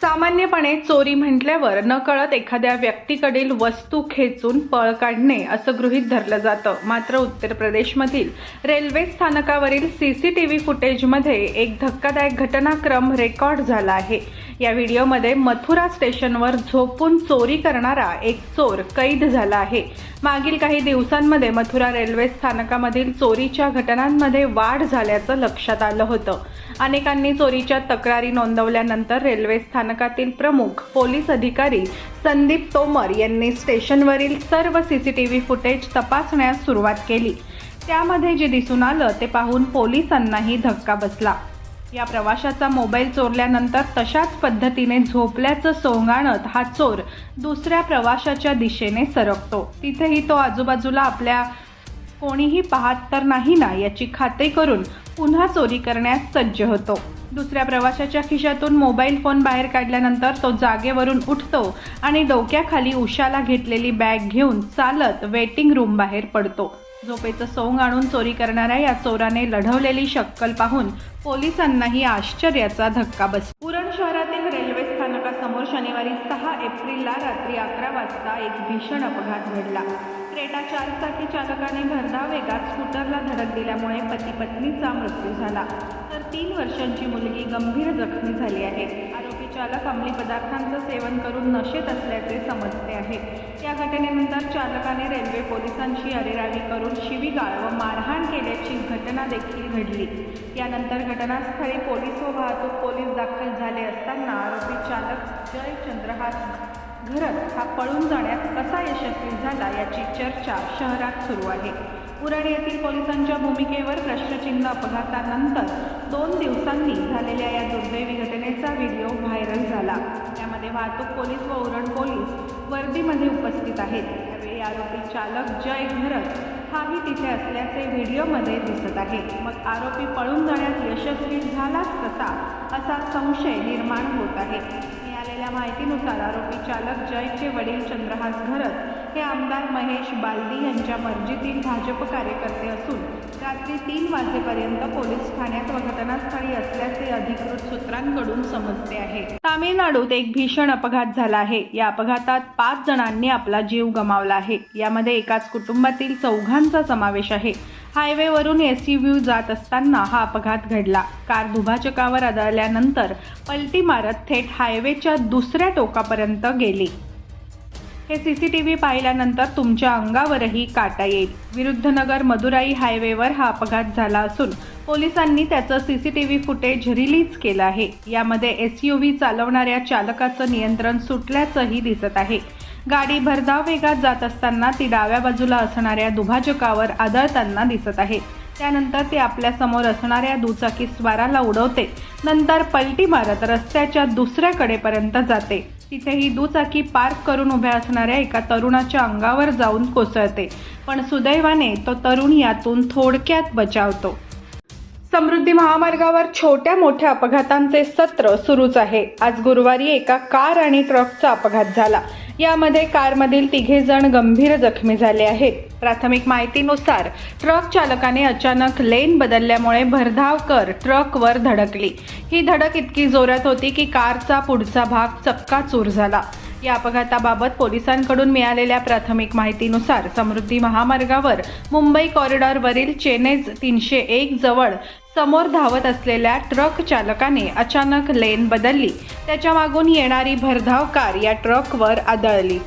सामान्यपणे चोरी म्हटल्यावर नकळत एखाद्या व्यक्तीकडील वस्तू खेचून पळ काढणे असं गृहीत धरलं जातं. मात्र उत्तर प्रदेशमधील रेल्वे स्थानकावरील सीसीटीव्ही फुटेजमध्ये एक धक्कादायक घटनाक्रम रेकॉर्ड झाला आहे. या व्हिडिओमध्ये मथुरा स्टेशनवर झोपून चोरी करणारा एक चोर कैद झाला आहे. मागील काही दिवसांमध्ये मथुरा रेल्वे स्थानकामधील चोरीच्या घटनांमध्ये वाढ झाल्याचं लक्षात आलं होतं. अनेकांनी चोरीच्या तक्रारी नोंदवल्यानंतर रेल्वे स्थानकातील प्रमुख पोलीस अधिकारी संदीप तोमर यांनी स्टेशनवरील सर्व C C T V footage तपासण्यास सुरुवात केली. त्यामध्ये जे दिसून आलं ते पाहून पोलिसांनाही धक्का बसला. या प्रवाशाचा मोबाईल चोरल्यानंतर तशाच पद्धतीने झोपल्याचं सोंगाणत हा चोर दुसऱ्या प्रवाशाच्या दिशेने सरकतो. तिथेही तो आजूबाजूला आपल्या कोणीही पाहत तर नाही ना याची खात्री करून पुन्हा चोरी करण्यास सज्ज होतो. दुसऱ्या प्रवाशाच्या खिशातून मोबाईल फोन बाहेर काढल्यानंतर तो जागेवरून उठतो आणि डोक्याखाली उशाला घेतलेली बॅग घेऊन चालत वेटिंग रूम बाहेर पडतो. झोपेचं सोंग आणून चोरी करणाऱ्या या चोराने लढवलेली शक्कल पाहून पोलिसांनाही आश्चर्याचा धक्का बस पुरण शहरातील रेल्वे स्थानकासमोर शनिवारी सहा एप्रिलला रात्री अकरा वाजता एक भीषण अपघात घडला. क्रेटा चारचाकी चालकाने भरधाव वेगात स्कूटरला धडक दिल्यामुळे पती पत्नीचा मृत्यू झाला. तर तीन वर्षांची मुलगी गंभीर जखमी झाली आहे. चालक अंमली पदार्थांचं सेवन करून नशेत असल्याचे समजते आहे. या घटनेनंतर चालकाने रेल्वे पोलिसांशी अरेरावी करून शिवीगाळ व मारहाण केल्याची घटना देखील घडली. यानंतर घटनास्थळी पोलीस व वाहतूक पोलीस दाखल झाले असताना आरोपी चालक जय चंद्रहास घरत हा पळून जाण्यात कसा यशस्वी झाला याची चर्चा शहरात सुरू आहे. उरण येथील पोलिसांच्या भूमिकेवर प्रश्नचिन्ह अपघातानंतर दोन दिवसांनी झालेल्या या दुर्दैवी घटनेचा व्हिडिओ व्हायरल झाला. त्यामध्ये वाहतूक पोलीस व उरण पोलीस वर्दीमध्ये उपस्थित आहेत. त्यावेळी आरोपी चालक जय घरत हाही तिथे असल्याचे व्हिडिओमध्ये दिसत आहे. मग आरोपी पळून जाण्यात यशस्वी झालाच कसा असा संशय निर्माण होत आहे. मिळालेल्या माहितीनुसार आरोपी चालक जयचे वडील चंद्रहास घरत हे आमदार महेश बालदी यांच्या मर्जीतील भाजप कार्यकर्ते असून रात्री तीन वाजेपर्यंत पोलीस ठाण्यात व घटनास्थळी असल्याचे अधिकृत सूत्रांकडून समजते आहे. तामिळनाडूत एक भीषण अपघात झाला आहे. या अपघातात पाच जणांनी आपला जीव गमावला आहे. यामध्ये एकाच कुटुंबातील चौघांचा समावेश आहे. हायवेवरून एस यू जात असताना हा अपघात घडला. कार दुभाजकावर आदळल्यानंतर पलटी मारत थेट हायवेच्या दुसऱ्या टोकापर्यंत गेली. हे सी सी टी व्ही पाहिल्यानंतर तुमच्या अंगावरही काटा येईल. विरुद्धनगर मदुराई हायवेवर हा अपघात झाला असून पोलिसांनी त्याचं C C T V footage release केलं आहे. यामध्ये एस यू व्ही चालवणाऱ्या चालकाचं नियंत्रण सुटल्याचंही दिसत आहे. गाडी भरधाव वेगात जात असताना ती डाव्या बाजूला असणाऱ्या दुभाजकावर आदळताना दिसत आहे. त्यानंतर ती आपल्यासमोर असणाऱ्या दुचाकी स्वाराला उडवते. नंतर पलटी मारत रस्त्याच्या दुसऱ्याकडेपर्यंत जाते. तिथे ही दुचाकी पार्क करून उभ्या असणाऱ्या एका तरुणाच्या अंगावर जाऊन कोसळते. पण सुदैवाने तो तरुण यातून थोडक्यात बचावतो. समृद्धी महामार्गावर छोट्या मोठ्या अपघातांचे सत्र सुरूच आहे. आज गुरुवारी एका कार आणि ट्रकचा अपघात झाला. यामध्ये कारमधील तिघे जण गंभीर जखमी झाले आहेत. प्राथमिक माहितीनुसार ट्रक चालकाने अचानक लेन बदलल्यामुळे भरधाव कर ट्रकवर धडकली. ही धडक इतकी जोरात होती की कारचा पुढचा भाग चक्काचूर झाला. या अपघाताबाबत पोलिसांकडून मिळालेल्या प्राथमिक माहितीनुसार समृद्धी महामार्गावर मुंबई कॉरिडॉरवरील चेनेज तीनशे एक जवळ समोर धावत असलेल्या ट्रक चालकाने अचानक लेन बदलली. त्याच्या मागून येणारी भरधाव कार या ट्रकवर आदळली.